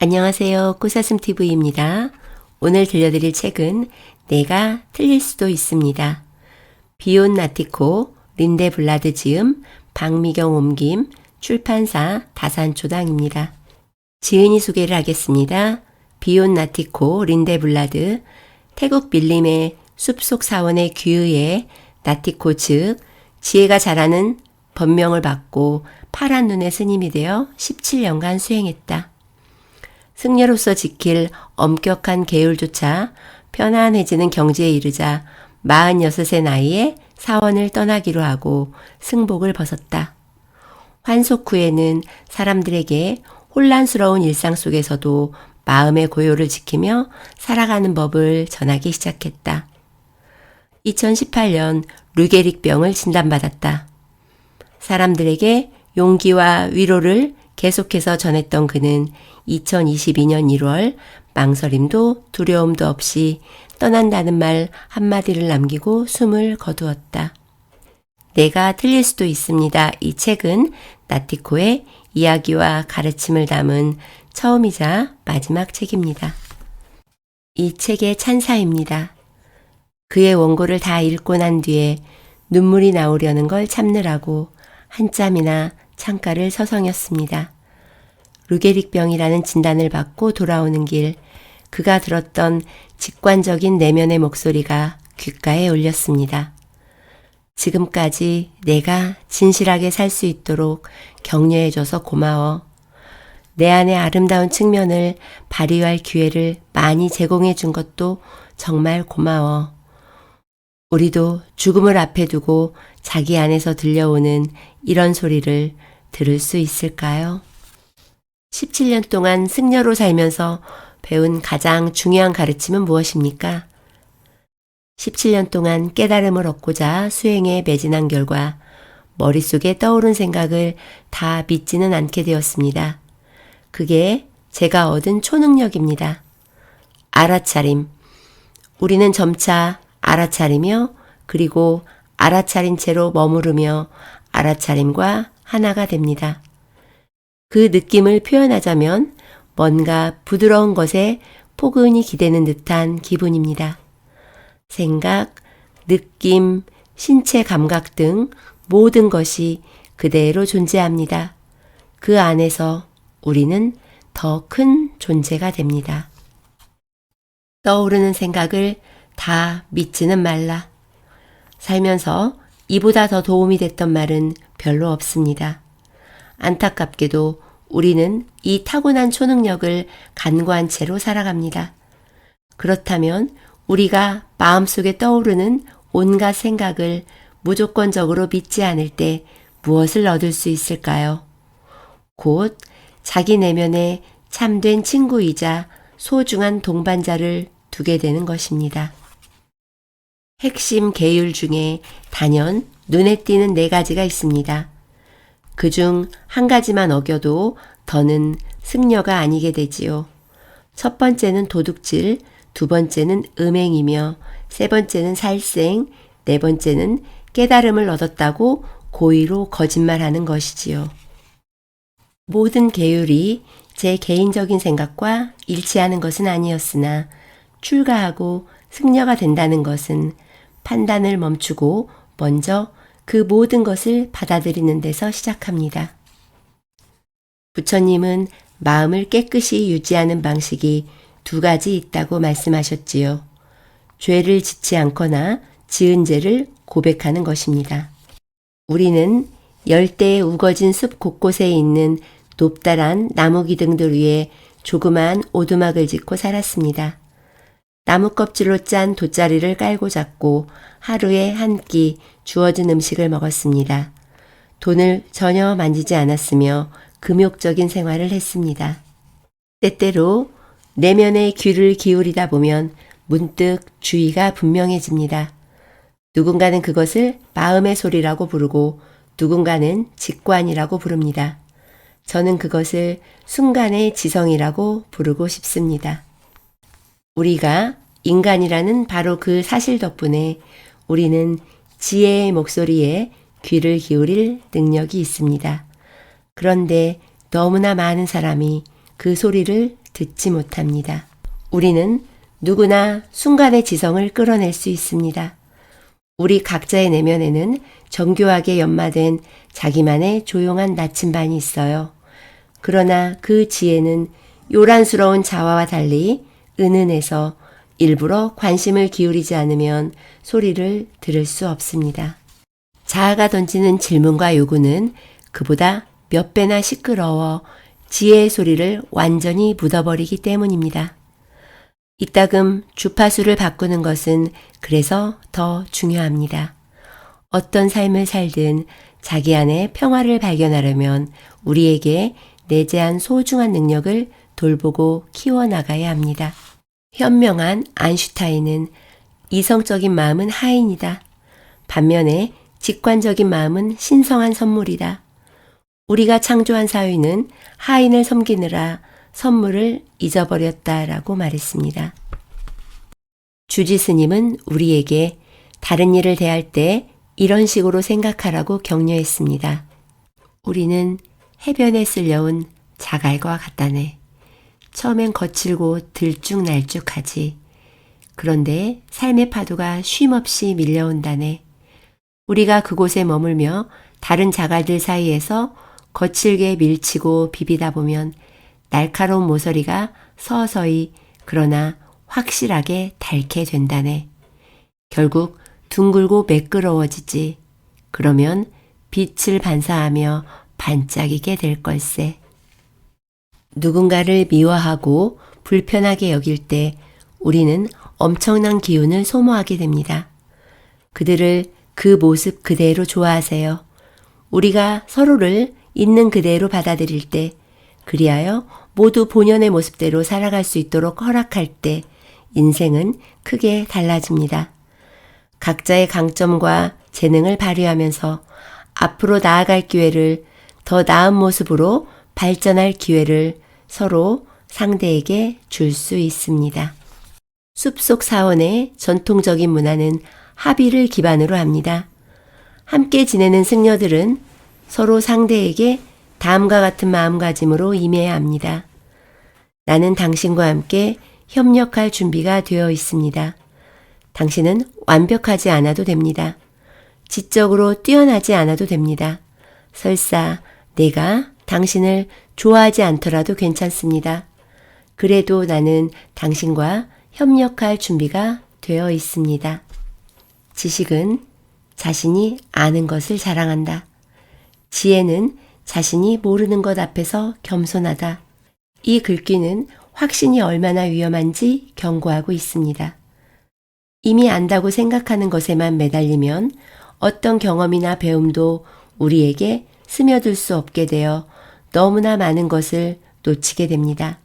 안녕하세요. 꽃사슴TV입니다. 오늘 들려드릴 책은 내가 틀릴 수도 있습니다. 비온 나티코, 린데 블라드 지음, 박미경 옮김, 출판사 다산초당입니다. 지은이 소개를 하겠습니다. 비온 나티코, 린데 블라드, 태국 밀림의 숲속 사원의 귀의에 나티코 즉 지혜가 자라는 법명을 받고 파란 눈의 스님이 되어 17년간 수행했다. 승려로서 지킬 엄격한 계율조차 편안해지는 경지에 이르자 46의 나이에 사원을 떠나기로 하고 승복을 벗었다. 환속 후에는 사람들에게 혼란스러운 일상 속에서도 마음의 고요를 지키며 살아가는 법을 전하기 시작했다. 2018년 루게릭병을 진단받았다. 사람들에게 용기와 위로를 계속해서 전했던 그는 2022년 1월 망설임도 두려움도 없이 떠난다는 말 한마디를 남기고 숨을 거두었다. 내가 틀릴 수도 있습니다. 이 책은 나티코의 이야기와 가르침을 담은 처음이자 마지막 책입니다. 이 책의 찬사입니다. 그의 원고를 다 읽고 난 뒤에 눈물이 나오려는 걸 참느라고 한참이나 창가를 서성였습니다. 루게릭병이라는 진단을 받고 돌아오는 길, 그가 들었던 직관적인 내면의 목소리가 귓가에 울렸습니다. 지금까지 내가 진실하게 살 수 있도록 격려해줘서 고마워. 내 안의 아름다운 측면을 발휘할 기회를 많이 제공해 준 것도 정말 고마워. 우리도 죽음을 앞에 두고 자기 안에서 들려오는 이런 소리를 들을 수 있을까요? 17년 동안 승려로 살면서 배운 가장 중요한 가르침은 무엇입니까? 17년 동안 깨달음을 얻고자 수행에 매진한 결과 머릿속에 떠오른 생각을 다 믿지는 않게 되었습니다. 그게 제가 얻은 초능력입니다. 알아차림. 우리는 점차 알아차리며 그리고 알아차린 채로 머무르며 알아차림과 하나가 됩니다. 그 느낌을 표현하자면 뭔가 부드러운 것에 포근히 기대는 듯한 기분입니다. 생각, 느낌, 신체 감각 등 모든 것이 그대로 존재합니다. 그 안에서 우리는 더 큰 존재가 됩니다. 떠오르는 생각을 다 믿지는 말라. 살면서 이보다 더 도움이 됐던 말은 별로 없습니다. 안타깝게도 우리는 이 타고난 초능력을 간과한 채로 살아갑니다. 그렇다면 우리가 마음속에 떠오르는 온갖 생각을 무조건적으로 믿지 않을 때 무엇을 얻을 수 있을까요? 곧 자기 내면에 참된 친구이자 소중한 동반자를 두게 되는 것입니다. 핵심 계율 중에 단연 눈에 띄는 네 가지가 있습니다. 그 중 한 가지만 어겨도 더는 승려가 아니게 되지요. 첫 번째는 도둑질, 두 번째는 음행이며 세 번째는 살생, 네 번째는 깨달음을 얻었다고 고의로 거짓말하는 것이지요. 모든 계율이 제 개인적인 생각과 일치하는 것은 아니었으나 출가하고 승려가 된다는 것은 판단을 멈추고 먼저 그 모든 것을 받아들이는 데서 시작합니다. 부처님은 마음을 깨끗이 유지하는 방식이 두 가지 있다고 말씀하셨지요. 죄를 짓지 않거나 지은 죄를 고백하는 것입니다. 우리는 열대에 우거진 숲 곳곳에 있는 높다란 나무 기둥들 위에 조그만 오두막을 짓고 살았습니다. 나무 껍질로 짠 돗자리를 깔고 잡고 하루에 한 끼 주어진 음식을 먹었습니다. 돈을 전혀 만지지 않았으며 금욕적인 생활을 했습니다. 때때로 내면의 귀를 기울이다 보면 문득 주의가 분명해집니다. 누군가는 그것을 마음의 소리라고 부르고 누군가는 직관이라고 부릅니다. 저는 그것을 순간의 지성이라고 부르고 싶습니다. 우리가 인간이라는 바로 그 사실 덕분에 우리는 지혜의 목소리에 귀를 기울일 능력이 있습니다. 그런데 너무나 많은 사람이 그 소리를 듣지 못합니다. 우리는 누구나 순간의 지성을 끌어낼 수 있습니다. 우리 각자의 내면에는 정교하게 연마된 자기만의 조용한 나침반이 있어요. 그러나 그 지혜는 요란스러운 자화와 달리 은은해서 일부러 관심을 기울이지 않으면 소리를 들을 수 없습니다. 자아가 던지는 질문과 요구는 그보다 몇 배나 시끄러워 지혜의 소리를 완전히 묻어버리기 때문입니다. 이따금 주파수를 바꾸는 것은 그래서 더 중요합니다. 어떤 삶을 살든 자기 안에 평화를 발견하려면 우리에게 내재한 소중한 능력을 돌보고 키워나가야 합니다. 현명한 안슈타인은 이성적인 마음은 하인이다. 반면에 직관적인 마음은 신성한 선물이다. 우리가 창조한 사회는 하인을 섬기느라 선물을 잊어버렸다라고 말했습니다. 주지 스님은 우리에게 다른 일을 대할 때 이런 식으로 생각하라고 격려했습니다. 우리는 해변에 쓸려온 자갈과 같다네. 처음엔 거칠고 들쭉날쭉하지. 그런데 삶의 파도가 쉼없이 밀려온다네. 우리가 그곳에 머물며 다른 자갈들 사이에서 거칠게 밀치고 비비다 보면 날카로운 모서리가 서서히 그러나 확실하게 닳게 된다네. 결국 둥글고 매끄러워지지. 그러면 빛을 반사하며 반짝이게 될 걸세. 누군가를 미워하고 불편하게 여길 때 우리는 엄청난 기운을 소모하게 됩니다. 그들을 그 모습 그대로 좋아하세요. 우리가 서로를 있는 그대로 받아들일 때, 그리하여 모두 본연의 모습대로 살아갈 수 있도록 허락할 때, 인생은 크게 달라집니다. 각자의 강점과 재능을 발휘하면서 앞으로 나아갈 기회를 더 나은 모습으로 발전할 기회를 서로 상대에게 줄 수 있습니다. 숲속 사원의 전통적인 문화는 합의를 기반으로 합니다. 함께 지내는 승려들은 서로 상대에게 다음과 같은 마음가짐으로 임해야 합니다. 나는 당신과 함께 협력할 준비가 되어 있습니다. 당신은 완벽하지 않아도 됩니다. 지적으로 뛰어나지 않아도 됩니다. 설사 내가 당신을 좋아하지 않더라도 괜찮습니다. 그래도 나는 당신과 협력할 준비가 되어 있습니다. 지식은 자신이 아는 것을 자랑한다. 지혜는 자신이 모르는 것 앞에서 겸손하다. 이 글귀는 확신이 얼마나 위험한지 경고하고 있습니다. 이미 안다고 생각하는 것에만 매달리면 어떤 경험이나 배움도 우리에게 스며들 수 없게 되어 너무나 많은 것을 놓치게 됩니다.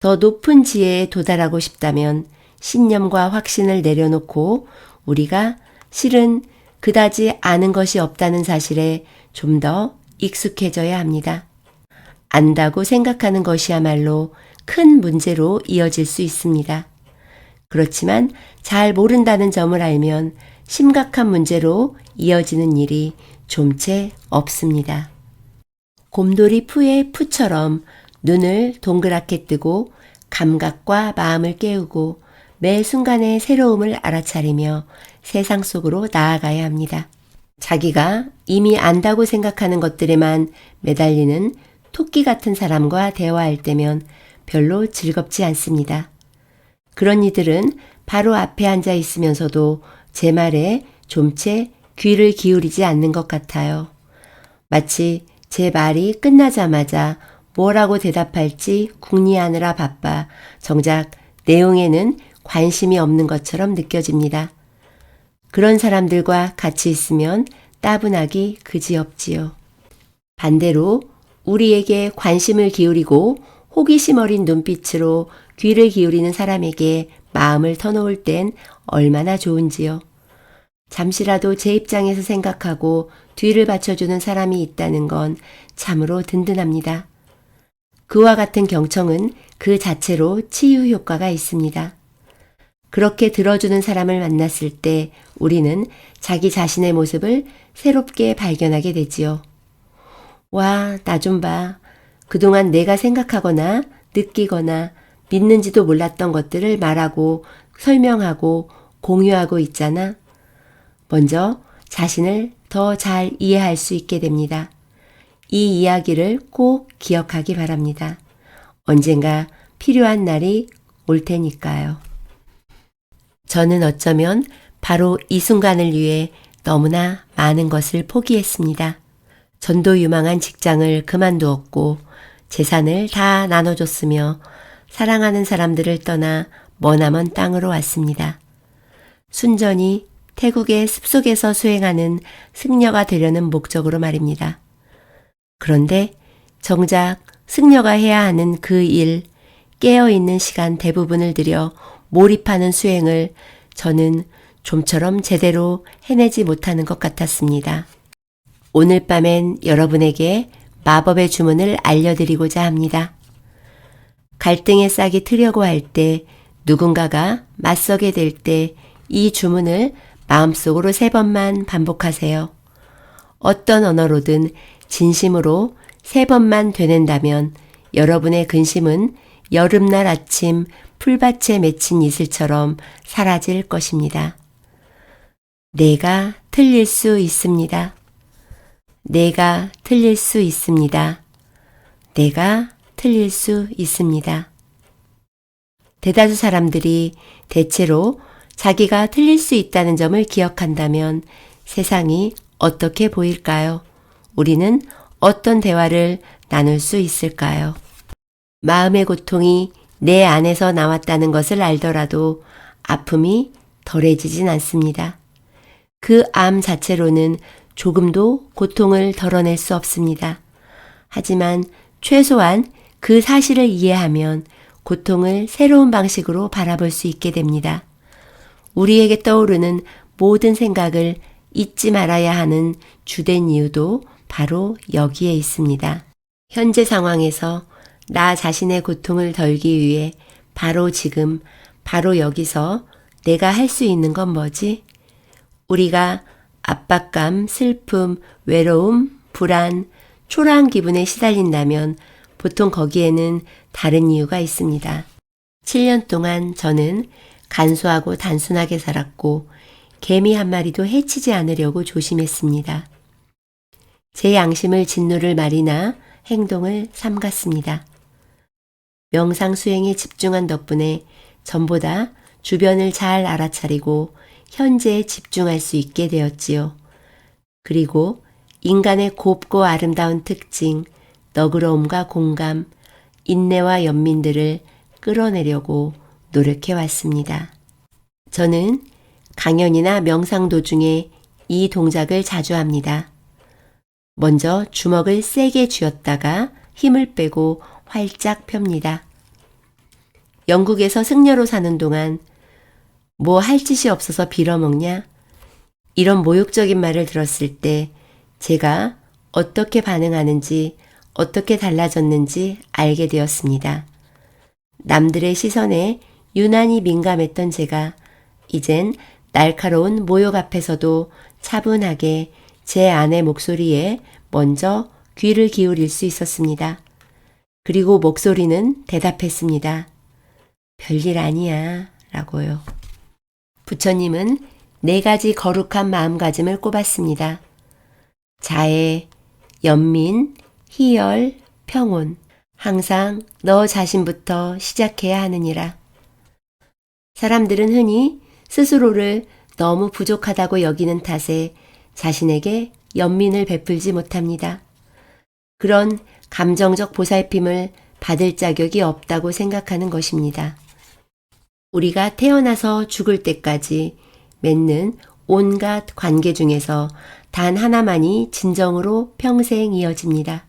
더 높은 지혜에 도달하고 싶다면 신념과 확신을 내려놓고 우리가 실은 그다지 아는 것이 없다는 사실에 좀 더 익숙해져야 합니다. 안다고 생각하는 것이야말로 큰 문제로 이어질 수 있습니다. 그렇지만 잘 모른다는 점을 알면 심각한 문제로 이어지는 일이 좀채 없습니다. 곰돌이 푸의 푸처럼 눈을 동그랗게 뜨고 감각과 마음을 깨우고 매 순간의 새로움을 알아차리며 세상 속으로 나아가야 합니다. 자기가 이미 안다고 생각하는 것들에만 매달리는 토끼 같은 사람과 대화할 때면 별로 즐겁지 않습니다. 그런 이들은 바로 앞에 앉아 있으면서도 제 말에 좀채 귀를 기울이지 않는 것 같아요. 마치 제 말이 끝나자마자 뭐라고 대답할지 궁리하느라 바빠 정작 내용에는 관심이 없는 것처럼 느껴집니다. 그런 사람들과 같이 있으면 따분하기 그지없지요. 반대로 우리에게 관심을 기울이고 호기심 어린 눈빛으로 귀를 기울이는 사람에게 마음을 터놓을 땐 얼마나 좋은지요. 잠시라도 제 입장에서 생각하고 뒤를 받쳐주는 사람이 있다는 건 참으로 든든합니다. 그와 같은 경청은 그 자체로 치유 효과가 있습니다. 그렇게 들어주는 사람을 만났을 때 우리는 자기 자신의 모습을 새롭게 발견하게 되지요. 와, 나 좀 봐. 그동안 내가 생각하거나 느끼거나 믿는지도 몰랐던 것들을 말하고 설명하고 공유하고 있잖아. 먼저 자신을 더 잘 이해할 수 있게 됩니다. 이 이야기를 꼭 기억하기 바랍니다. 언젠가 필요한 날이 올 테니까요. 저는 어쩌면 바로 이 순간을 위해 너무나 많은 것을 포기했습니다. 전도 유망한 직장을 그만두었고 재산을 다 나눠줬으며 사랑하는 사람들을 떠나 머나먼 땅으로 왔습니다. 순전히 태국의 습속에서 수행하는 승려가 되려는 목적으로 말입니다. 그런데 정작 승려가 해야 하는 그 일, 깨어있는 시간 대부분을 들여 몰입하는 수행을 저는 좀처럼 제대로 해내지 못하는 것 같았습니다. 오늘 밤엔 여러분에게 마법의 주문을 알려드리고자 합니다. 갈등의 싹이 트려고 할 때 누군가가 맞서게 될 때 이 주문을 마음속으로 세 번만 반복하세요. 어떤 언어로든 진심으로 세 번만 되낸다면 여러분의 근심은 여름날 아침 풀밭에 맺힌 이슬처럼 사라질 것입니다. 내가 틀릴 수 있습니다. 내가 틀릴 수 있습니다. 내가 틀릴 수 있습니다. 대다수 사람들이 대체로 자기가 틀릴 수 있다는 점을 기억한다면 세상이 어떻게 보일까요? 우리는 어떤 대화를 나눌 수 있을까요? 마음의 고통이 내 안에서 나왔다는 것을 알더라도 아픔이 덜해지진 않습니다. 그 암 자체로는 조금도 고통을 덜어낼 수 없습니다. 하지만 최소한 그 사실을 이해하면 고통을 새로운 방식으로 바라볼 수 있게 됩니다. 우리에게 떠오르는 모든 생각을 잊지 말아야 하는 주된 이유도 바로 여기에 있습니다. 현재 상황에서 나 자신의 고통을 덜기 위해 바로 지금, 바로 여기서 내가 할 수 있는 건 뭐지? 우리가 압박감, 슬픔, 외로움, 불안, 초라한 기분에 시달린다면 보통 거기에는 다른 이유가 있습니다. 7년 동안 저는 간소하고 단순하게 살았고 개미 한 마리도 해치지 않으려고 조심했습니다. 제 양심을 진노를 말이나 행동을 삼갔습니다. 명상 수행에 집중한 덕분에 전보다 주변을 잘 알아차리고 현재에 집중할 수 있게 되었지요. 그리고 인간의 곱고 아름다운 특징, 너그러움과 공감, 인내와 연민들을 끌어내려고 노력해 왔습니다. 저는 강연이나 명상 도중에 이 동작을 자주 합니다. 먼저 주먹을 세게 쥐었다가 힘을 빼고 활짝 펴니다. 영국에서 승려로 사는 동안 뭐 할 짓이 없어서 빌어먹냐? 이런 모욕적인 말을 들었을 때 제가 어떻게 반응하는지 어떻게 달라졌는지 알게 되었습니다. 남들의 시선에 유난히 민감했던 제가 이젠 날카로운 모욕 앞에서도 차분하게 제 아내 목소리에 먼저 귀를 기울일 수 있었습니다. 그리고 목소리는 대답했습니다. 별일 아니야. 라고요. 부처님은 네 가지 거룩한 마음가짐을 꼽았습니다. 자애, 연민, 희열, 평온. 항상 너 자신부터 시작해야 하느니라. 사람들은 흔히 스스로를 너무 부족하다고 여기는 탓에 자신에게 연민을 베풀지 못합니다. 그런 감정적 보살핌을 받을 자격이 없다고 생각하는 것입니다. 우리가 태어나서 죽을 때까지 맺는 온갖 관계 중에서 단 하나만이 진정으로 평생 이어집니다.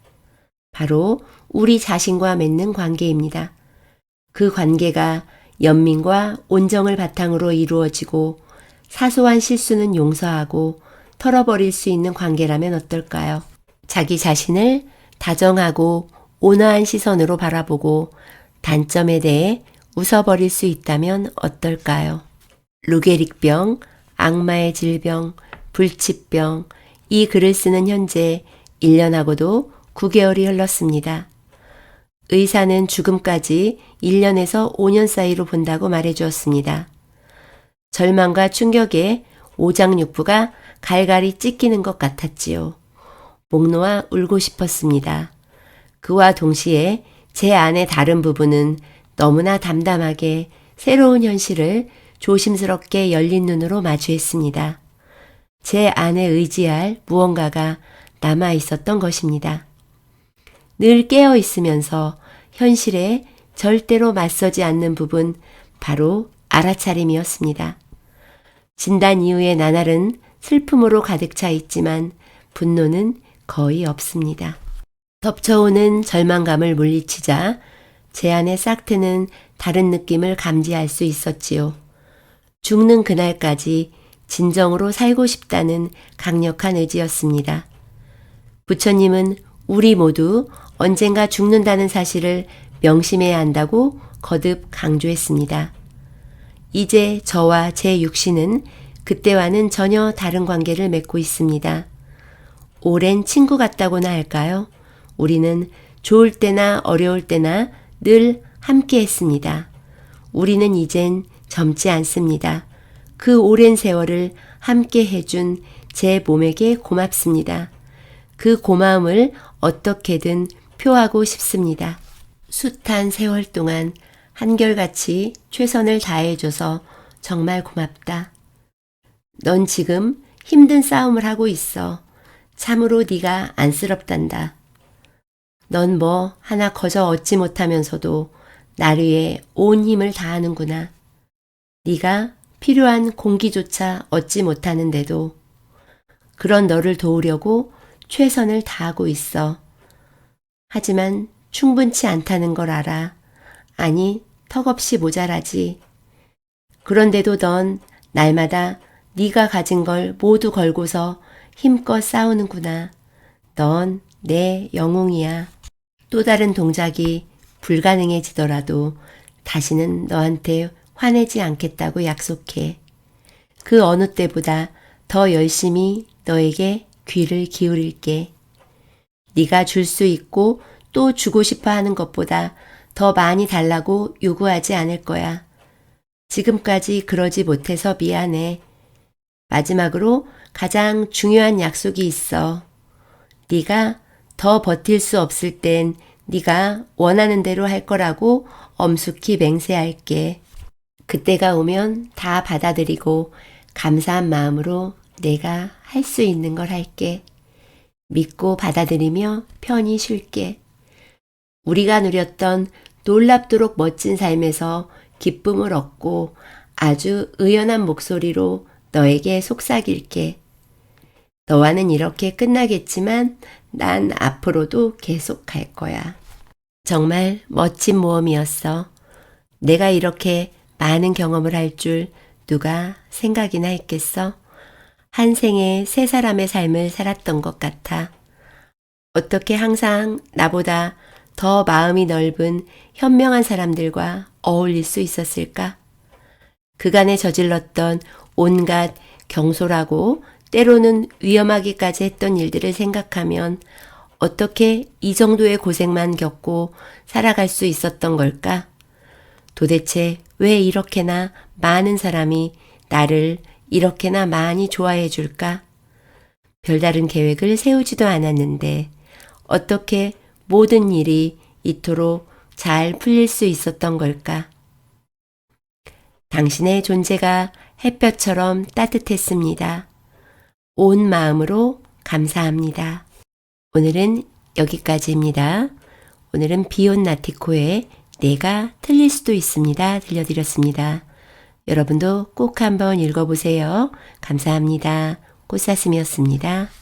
바로 우리 자신과 맺는 관계입니다. 그 관계가 연민과 온정을 바탕으로 이루어지고 사소한 실수는 용서하고 털어버릴 수 있는 관계라면 어떨까요? 자기 자신을 다정하고 온화한 시선으로 바라보고 단점에 대해 웃어버릴 수 있다면 어떨까요? 루게릭병, 악마의 질병, 불치병, 이 글을 쓰는 현재 1년하고도 9개월이 흘렀습니다. 의사는 죽음까지 1년에서 5년 사이로 본다고 말해 주었습니다. 절망과 충격에 오장육부가 갈갈이 찢기는 것 같았지요. 목 놓아 울고 싶었습니다. 그와 동시에 제 안의 다른 부분은 너무나 담담하게 새로운 현실을 조심스럽게 열린 눈으로 마주했습니다. 제 안에 의지할 무언가가 남아 있었던 것입니다. 늘 깨어 있으면서 현실에 절대로 맞서지 않는 부분 바로 알아차림이었습니다. 진단 이후의 나날은 슬픔으로 가득 차 있지만 분노는 거의 없습니다. 덮쳐오는 절망감을 물리치자 제 안의 싹트는 다른 느낌을 감지할 수 있었지요. 죽는 그날까지 진정으로 살고 싶다는 강력한 의지였습니다. 부처님은 우리 모두 언젠가 죽는다는 사실을 명심해야 한다고 거듭 강조했습니다. 이제 저와 제 육신은 그때와는 전혀 다른 관계를 맺고 있습니다. 오랜 친구 같다고나 할까요? 우리는 좋을 때나 어려울 때나 늘 함께 했습니다. 우리는 이젠 젊지 않습니다. 그 오랜 세월을 함께 해준 제 몸에게 고맙습니다. 그 고마움을 어떻게든 표하고 싶습니다. 숱한 세월 동안 한결같이 최선을 다해줘서 정말 고맙다. 넌 지금 힘든 싸움을 하고 있어. 참으로 네가 안쓰럽단다. 넌 뭐 하나 거저 얻지 못하면서도 나를 위해 온 힘을 다하는구나. 네가 필요한 공기조차 얻지 못하는데도 그런 너를 도우려고 최선을 다하고 있어. 하지만 충분치 않다는 걸 알아. 아니, 턱없이 모자라지. 그런데도 넌 날마다 네가 가진 걸 모두 걸고서 힘껏 싸우는구나. 넌 내 영웅이야. 또 다른 동작이 불가능해지더라도 다시는 너한테 화내지 않겠다고 약속해. 그 어느 때보다 더 열심히 너에게 귀를 기울일게. 네가 줄 수 있고 또 주고 싶어 하는 것보다 더 많이 달라고 요구하지 않을 거야. 지금까지 그러지 못해서 미안해. 마지막으로 가장 중요한 약속이 있어. 네가 더 버틸 수 없을 땐 네가 원하는 대로 할 거라고 엄숙히 맹세할게. 그때가 오면 다 받아들이고 감사한 마음으로 내가 할 수 있는 걸 할게. 믿고 받아들이며 편히 쉴게. 우리가 누렸던 놀랍도록 멋진 삶에서 기쁨을 얻고 아주 의연한 목소리로 너에게 속삭일게. 너와는 이렇게 끝나겠지만 난 앞으로도 계속 갈 거야. 정말 멋진 모험이었어. 내가 이렇게 많은 경험을 할 줄 누가 생각이나 했겠어? 한 생에 세 사람의 삶을 살았던 것 같아. 어떻게 항상 나보다 더 마음이 넓은 현명한 사람들과 어울릴 수 있었을까? 그간에 저질렀던 온갖 경솔하고 때로는 위험하기까지 했던 일들을 생각하면 어떻게 이 정도의 고생만 겪고 살아갈 수 있었던 걸까? 도대체 왜 이렇게나 많은 사람이 나를 이렇게나 많이 좋아해 줄까? 별다른 계획을 세우지도 않았는데 어떻게 모든 일이 이토록 잘 풀릴 수 있었던 걸까? 당신의 존재가 햇볕처럼 따뜻했습니다. 온 마음으로 감사합니다. 오늘은 여기까지입니다. 오늘은 비온 나티코의 내가 틀릴 수도 있습니다. 들려드렸습니다. 여러분도 꼭 한번 읽어보세요. 감사합니다. 꽃사슴이었습니다.